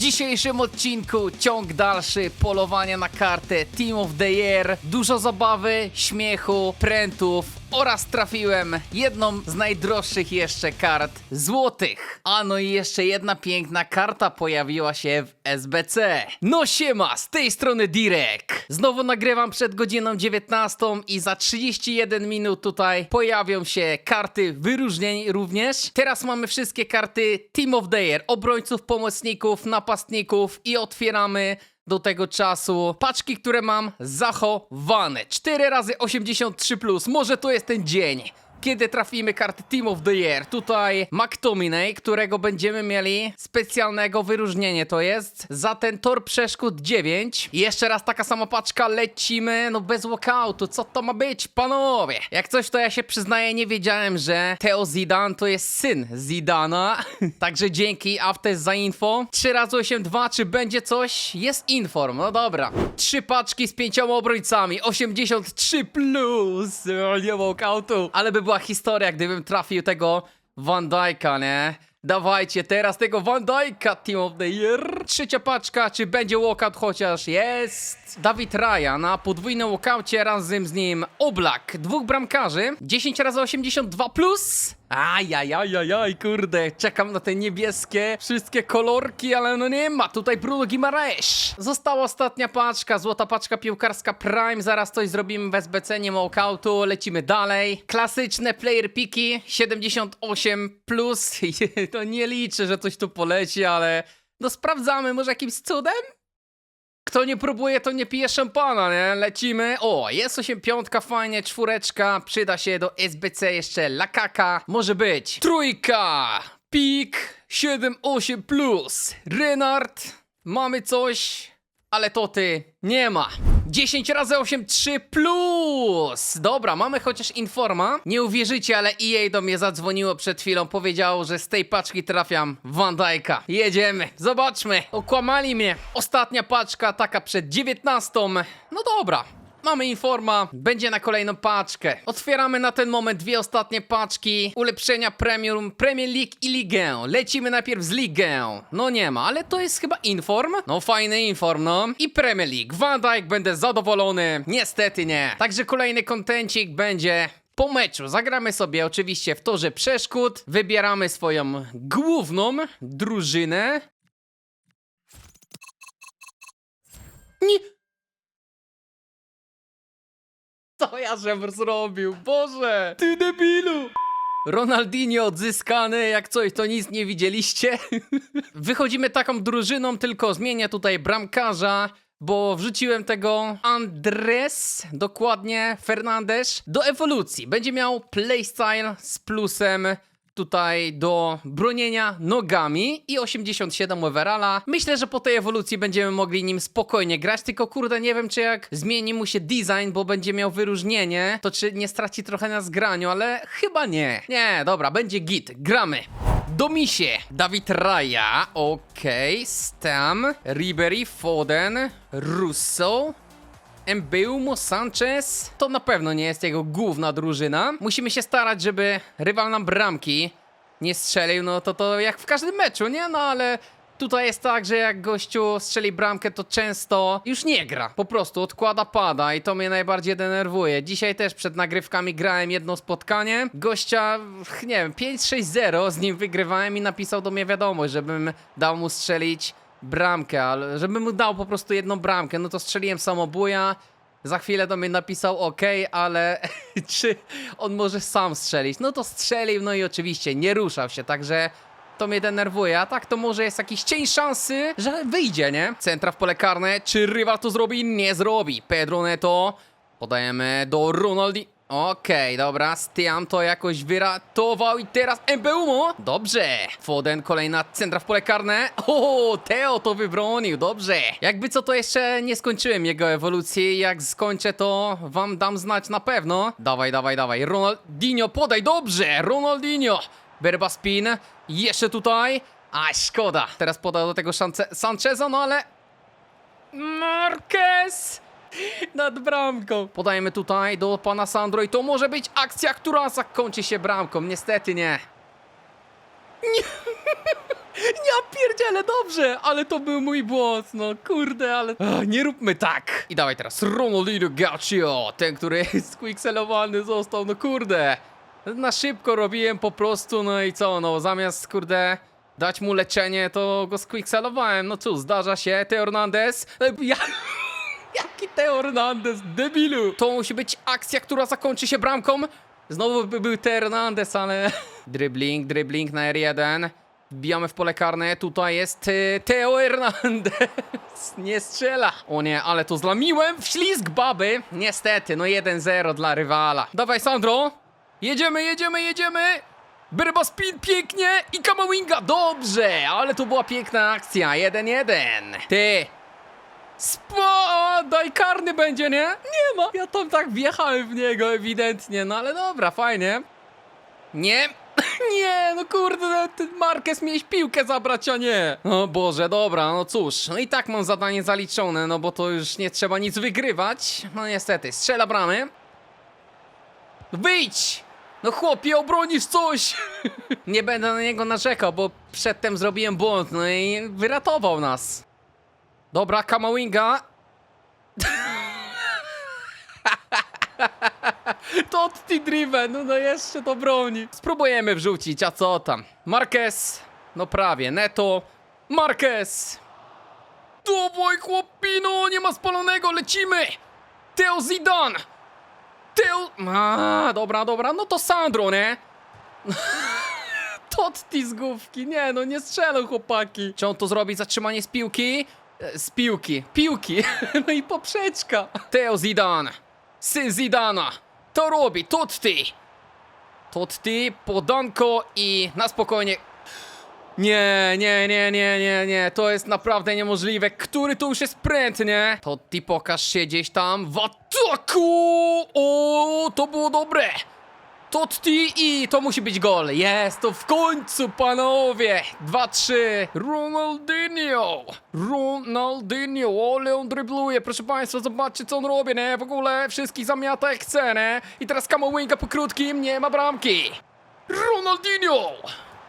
dzisiejszym odcinku ciąg dalszy polowania na kartę Team of the Year. Dużo zabawy, śmiechu, prętów oraz trafiłem jedną z najdroższych jeszcze kart złotych. A no i jeszcze jedna piękna karta pojawiła się w SBC. No siema, z tej strony Direk. Znowu nagrywam przed godziną 19 i za 31 minut tutaj pojawią się karty wyróżnień również. Teraz mamy wszystkie karty Team of the Year, obrońców, pomocników, napastników i otwieramy do tego czasu paczki, które mam zachowane. 4 razy 83 plus. Może to jest ten dzień. Kiedy trafimy karty Team of the Year, tutaj McTominay, którego będziemy mieli specjalnego wyróżnienie, to jest za ten tor przeszkód 9. I jeszcze raz taka sama paczka, lecimy, no bez walkoutu, co to ma być, panowie? Jak coś, to ja się przyznaję, nie wiedziałem, że Theo Zidane to jest syn Zidana, także dzięki Aftes za info. 3 razy 8, 2, czy będzie coś? Jest inform, no dobra. Trzy paczki z pięcioma obrońcami, 83 plus, o, nie walkoutu, ale by była historia, gdybym trafił tego Van Dijk'a, nie? Dawajcie teraz tego Van Dijk'a Team of the Year. Trzecia paczka, czy będzie walkout chociaż? Jest. Dawid Raya na podwójnym walkoucie razem z nim Oblak. Dwóch bramkarzy. 10 razy 82 plus. Ajajajajaj, kurde, czekam na te niebieskie wszystkie kolorki, ale no nie ma, tutaj Bruno Guimaraes. Została ostatnia paczka, złota paczka piłkarska Prime, zaraz coś zrobimy w SBC, nie walkoutu, lecimy dalej. Klasyczne player piki, 78 plus, to nie liczę, że coś tu poleci, ale no sprawdzamy, może jakimś cudem? Kto nie próbuje, to nie pije szampana, nie? Lecimy. O, jest 8 piątka, fajnie, czwóreczka. Przyda się do SBC jeszcze lakaka. Może być. Trójka. Pik. 7, 8 plus. Renard. Mamy coś. Ale to ty nie ma. 10 razy 8, 3 plus. Dobra, mamy chociaż informa. Nie uwierzycie, ale EA do mnie zadzwoniło przed chwilą. Powiedziało, że z tej paczki trafiam Van Dijk'a. Jedziemy, zobaczmy. Okłamali mnie. Ostatnia paczka, taka przed 19. No dobra. Mamy informa, będzie na kolejną paczkę. Otwieramy na ten moment dwie ostatnie paczki. Ulepszenia premium, Premier League i Ligę. Lecimy najpierw z Ligę. No nie ma, ale to jest chyba inform. No fajny inform, no. I Premier League. Van Dijk będę zadowolony. Niestety nie. Także kolejny kontencik będzie po meczu zagramy sobie oczywiście w torze przeszkód, wybieramy swoją główną drużynę. Nie. Co ja żem zrobił? Boże! Ty debilu! Ronaldinho odzyskany, jak coś to nic nie widzieliście. Wychodzimy taką drużyną, tylko zmienię tutaj bramkarza, bo wrzuciłem tego Andres, dokładnie Fernandez, do ewolucji. Będzie miał playstyle z plusem tutaj do bronienia nogami i 87 overalla. Myślę, że po tej ewolucji będziemy mogli nim spokojnie grać, tylko kurde nie wiem czy jak zmieni mu się design, bo będzie miał wyróżnienie, to czy nie straci trochę na zgraniu, ale chyba nie. Nie, dobra, będzie git, gramy. Domisie, Dawid Raya, okej, Stam, Ribery, Foden, Russo, Mbeumo Sanchez to na pewno nie jest jego główna drużyna. Musimy się starać, żeby rywal nam bramki nie strzelił, no to to jak w każdym meczu, nie? No ale tutaj jest tak, że jak gościu strzeli bramkę, to często już nie gra. Po prostu odkłada pada i to mnie najbardziej denerwuje. Dzisiaj też przed nagrywkami grałem jedno spotkanie. Gościa, nie wiem, 5-6-0 z nim wygrywałem i napisał do mnie wiadomość, żebym dał mu strzelić bramkę, ale żebym mu dał po prostu jedną bramkę, no to strzeliłem samobuja. Za chwilę do mnie napisał OK, ale czy on może sam strzelić? No to strzelił, no i oczywiście nie ruszał się, także to mnie denerwuje. A tak to może jest jakiś cień szansy, że wyjdzie, nie? Centra w pole karne, czy rywal to zrobi? Nie zrobi. Pedro Neto, podajemy do Ronaldi. Okej, dobra, Stiam to jakoś wyratował i teraz Mbeumo. Dobrze. Foden, kolejna centra w pole karne. O, Teo to wybronił, dobrze. Jakby co, to jeszcze nie skończyłem jego ewolucji. Jak skończę, to wam dam znać na pewno. Dawaj, dawaj, dawaj. Ronaldinho, podaj, dobrze. Ronaldinho. Berba spin. Jeszcze tutaj. A, szkoda. Teraz podał do tego Sancheza, no ale... Marquez! Nad bramką. Podajemy tutaj do pana Sandro i to może być akcja, która zakończy się bramką. Niestety nie. Nie. Ja pierdzielę, dobrze, ale to był mój błąd, no kurde, ale... Ach, nie róbmy tak. I dawaj teraz Ronaldinho Gaccio, ten, który jest quickselowany został, no kurde. Na szybko robiłem po prostu, no i co, no zamiast, kurde, dać mu leczenie, to go squickselowałem, no cóż, zdarza się, Teo Hernandez, e, ja... Jaki Teo Hernandez, debilu! To musi być akcja, która zakończy się bramką. Znowu by był Teo Hernandez, ale... dribbling, dribbling na R1. Wbijamy w pole karne, tutaj jest y, Teo Hernandez. Nie strzela. O nie, ale to zlamiłem w ślizg baby. Niestety, no 1-0 dla rywala. Dawaj Sandro. Jedziemy, jedziemy, jedziemy. Brba spin pięknie i Kamawinga. Dobrze, ale to była piękna akcja. 1-1. Ty, Spo, daj karny będzie, nie? Nie ma. Ja tam tak wjechałem w niego ewidentnie, no ale dobra, fajnie. Nie, nie, no kurde, ty Marquez piłkę zabrać, a nie. O Boże, dobra, no cóż, no i tak mam zadanie zaliczone, no bo to już nie trzeba nic wygrywać. No niestety, strzela bramy. Wyjdź! No chłopie, obronisz coś! nie będę na niego narzekał, bo przedtem zrobiłem błąd, no i wyratował nas. Dobra, Kamawinga. Totti Driven, no, no jeszcze to broni. Spróbujemy wrzucić, a co tam? Marquez, no prawie, Neto, Marquez. Dawaj chłopino, nie ma spalonego, lecimy. Teo Zidane. Teo... A, dobra, dobra, no to Sandro, nie? Totti z główki, nie no, nie strzelą chłopaki. Czy on to zrobi, zatrzymanie z piłki? Z piłki, piłki, no i poprzeczka. Teo Zidane, syn Zidana, to robi, Totti. Totti, podanko i na spokojnie. Nie, nie, nie, nie, nie, nie, to jest naprawdę niemożliwe. Który to już jest pręt, nie? Totti, pokaż się gdzieś tam w ataku! O, to było dobre! Totti i to musi być gol. Jest to w końcu, panowie. 2-3. Ronaldinho. Ronaldinho. Ole on drybluje. Proszę państwa, zobaczcie co on robi, nie? W ogóle wszystkich zamiata jak chce, nie? I teraz Kamowinga po krótkim. Nie ma bramki. Ronaldinho.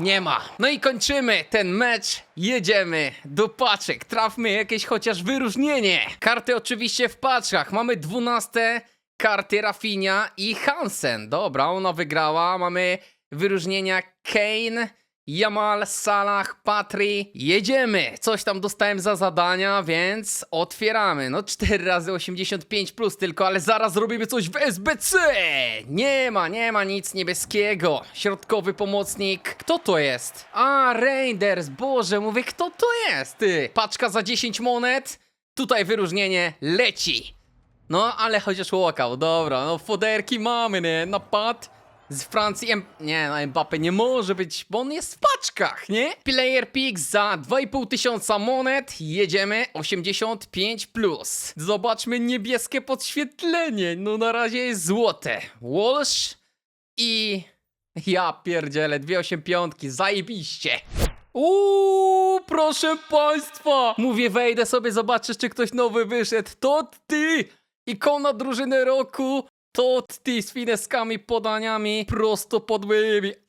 Nie ma. No i kończymy ten mecz. Jedziemy do paczek. Trafmy jakieś chociaż wyróżnienie. Karty oczywiście w paczkach. Mamy 12 karty Rafinha i Hansen. Dobra, ona wygrała. Mamy wyróżnienia Kane, Jamal, Salah, Patri. Jedziemy. Coś tam dostałem za zadania, więc otwieramy. No 4 razy 85 plus tylko, ale zaraz zrobimy coś w SBC. Nie ma, nie ma nic niebieskiego. Środkowy pomocnik. Kto to jest? A, Reinders. Boże, mówię, kto to jest? Ty. Paczka za 10 monet. Tutaj wyróżnienie leci. No, ale chociaż łokał, dobra, no foderki mamy, nie? Napad z Francji, nie, no Mbappe nie może być, bo on jest w paczkach, nie? Player Pick za 2,5 tysiąca monet, jedziemy 85+. Plus. Zobaczmy niebieskie podświetlenie, no na razie jest złote. Walsh i... Ja pierdzielę, 285, zajebiście. Uuu, proszę państwa! Mówię, wejdę sobie, zobaczysz, czy ktoś nowy wyszedł. To ty! Ikona drużyny roku! To ty z fineskami, podaniami prosto pod.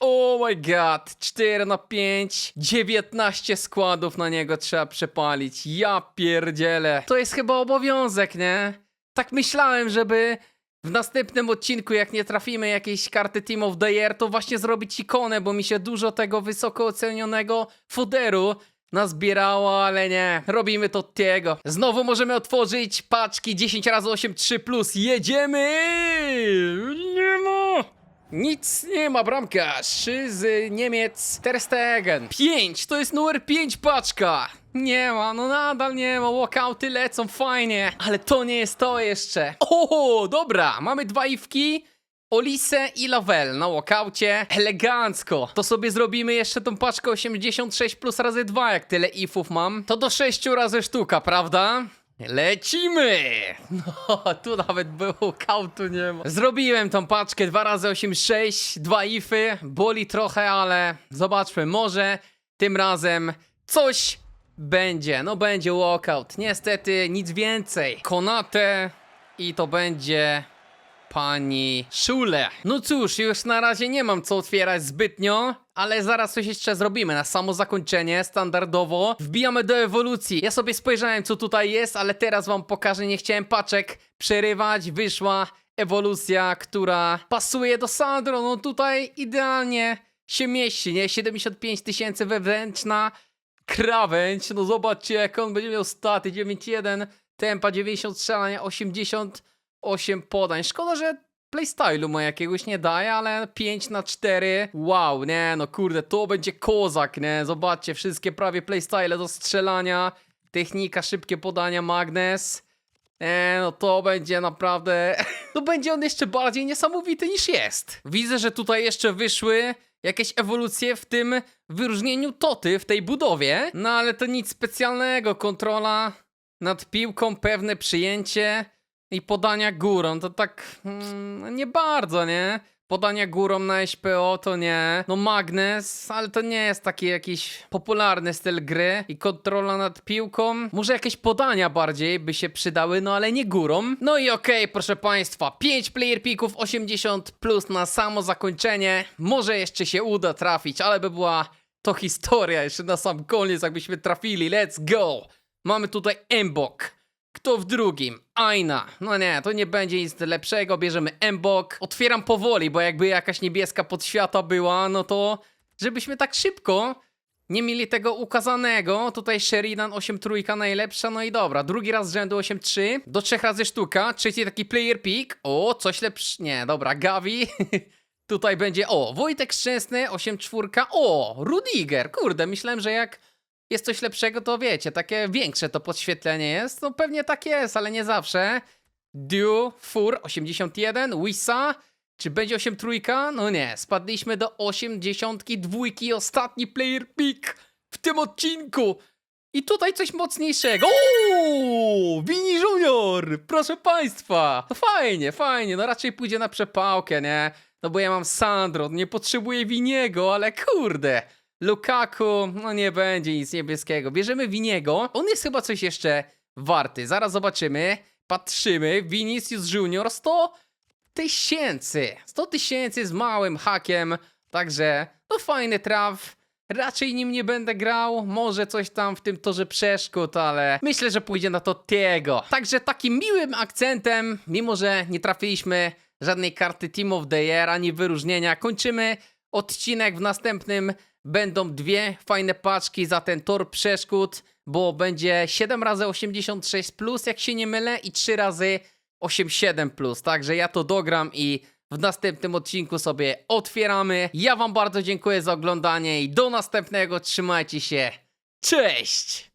Oh my god! 4 na 5, 19 składów na niego trzeba przepalić. Ja pierdzielę. To jest chyba obowiązek, nie? Tak myślałem, żeby w następnym odcinku, jak nie trafimy jakiejś karty Team of the Year, to właśnie zrobić ikonę, bo mi się dużo tego wysoko ocenionego foderu nazbierało, ale nie. Robimy to Tiego. Znowu możemy otworzyć paczki 10 razy 8 3 plus. Jedziemy! Nie ma! Nic nie ma, bramkarz z Niemiec Ter Stegen. 5, to jest numer 5 paczka. Nie ma, no nadal nie ma, walkouty lecą fajnie, ale to nie jest to jeszcze. O, dobra, mamy dwa iwki. Olise i Lavelle na walkaucie. Elegancko. To sobie zrobimy jeszcze tą paczkę 86 plus razy 2, jak tyle ifów mam. To do 6 razy sztuka, prawda? Lecimy! No, tu nawet było kautu nie ma. Zrobiłem tą paczkę 2 razy 8, 6, 2 ify. Boli trochę, ale zobaczmy, może tym razem coś będzie. No będzie walkout. Niestety nic więcej. Konate i to będzie pani Szule. No cóż, już na razie nie mam co otwierać zbytnio, ale zaraz coś jeszcze zrobimy. Na samo zakończenie, standardowo, wbijamy do ewolucji. Ja sobie spojrzałem, co tutaj jest, ale teraz wam pokażę, nie chciałem paczek przerywać. Wyszła ewolucja, która pasuje do Sandro. No tutaj idealnie się mieści, nie? 75 tysięcy wewnętrzna krawędź. No zobaczcie, jak on będzie miał staty 9.1, tempa 90 strzelania, 88 podań. Szkoda, że playstylu ma jakiegoś nie daje, ale 5 na 4. Wow, nie, no kurde, to będzie kozak, nie? Zobaczcie, wszystkie prawie playstyle do strzelania. Technika, szybkie podania, magnes. E, no to będzie naprawdę. To będzie on jeszcze bardziej niesamowity niż jest. Widzę, że tutaj jeszcze wyszły jakieś ewolucje w tym wyróżnieniu Toty w tej budowie. No ale to nic specjalnego. Kontrola nad piłką, pewne przyjęcie i podania górą. To tak mm, nie bardzo, nie? Podania górą na SPO to nie. No Magnes, ale to nie jest taki jakiś popularny styl gry. I kontrola nad piłką. Może jakieś podania bardziej by się przydały, no ale nie górą. No i okej, proszę państwa. 5 player picków 80 plus na samo zakończenie. Może jeszcze się uda trafić, ale by była to historia jeszcze na sam koniec, jakbyśmy trafili. Let's go! Mamy tutaj Mbok. Kto w drugim? Aina. No nie, to nie będzie nic lepszego. Bierzemy Mbok. Otwieram powoli, bo jakby jakaś niebieska podświata była, no to żebyśmy tak szybko nie mieli tego ukazanego. Tutaj Sheridan 8 trójka najlepsza, no i dobra. Drugi raz z rzędu 8-3. Do trzech razy sztuka. Trzeci taki player pick. O, coś lepsze. Nie, dobra, Gavi. Tutaj będzie, o, Wojtek Szczęsny, 8 czwórka. O, Rudiger. Kurde, myślałem, że jak jest coś lepszego, to wiecie, takie większe to podświetlenie jest. No pewnie tak jest, ale nie zawsze. Dew, Fur 81, Wissa. Czy będzie 8 trójka? No nie, spadliśmy do 80 dwójki, ostatni player pick w tym odcinku. I tutaj coś mocniejszego. Uuu, Vini Junior! Proszę państwa! No fajnie, fajnie, no raczej pójdzie na przepałkę, nie? No bo ja mam Sandro, nie potrzebuję Winiego, ale kurde. Lukaku, no nie będzie nic niebieskiego. Bierzemy Winiego. On jest chyba coś jeszcze warty. Zaraz zobaczymy. Patrzymy. Vinicius Junior 100 tysięcy. 100 tysięcy z małym hakiem. Także, no fajny traf. Raczej nim nie będę grał. Może coś tam w tym torze przeszkód, ale myślę, że pójdzie na to Tiego. Także takim miłym akcentem, mimo że nie trafiliśmy żadnej karty Team of the Year ani wyróżnienia, kończymy odcinek w następnym będą dwie fajne paczki za ten tor przeszkód, bo będzie 7 razy 86 plus, jak się nie mylę, i 3 razy 87 plus. Także ja to dogram i w następnym odcinku sobie otwieramy. Ja wam bardzo dziękuję za oglądanie i do następnego. Trzymajcie się. Cześć!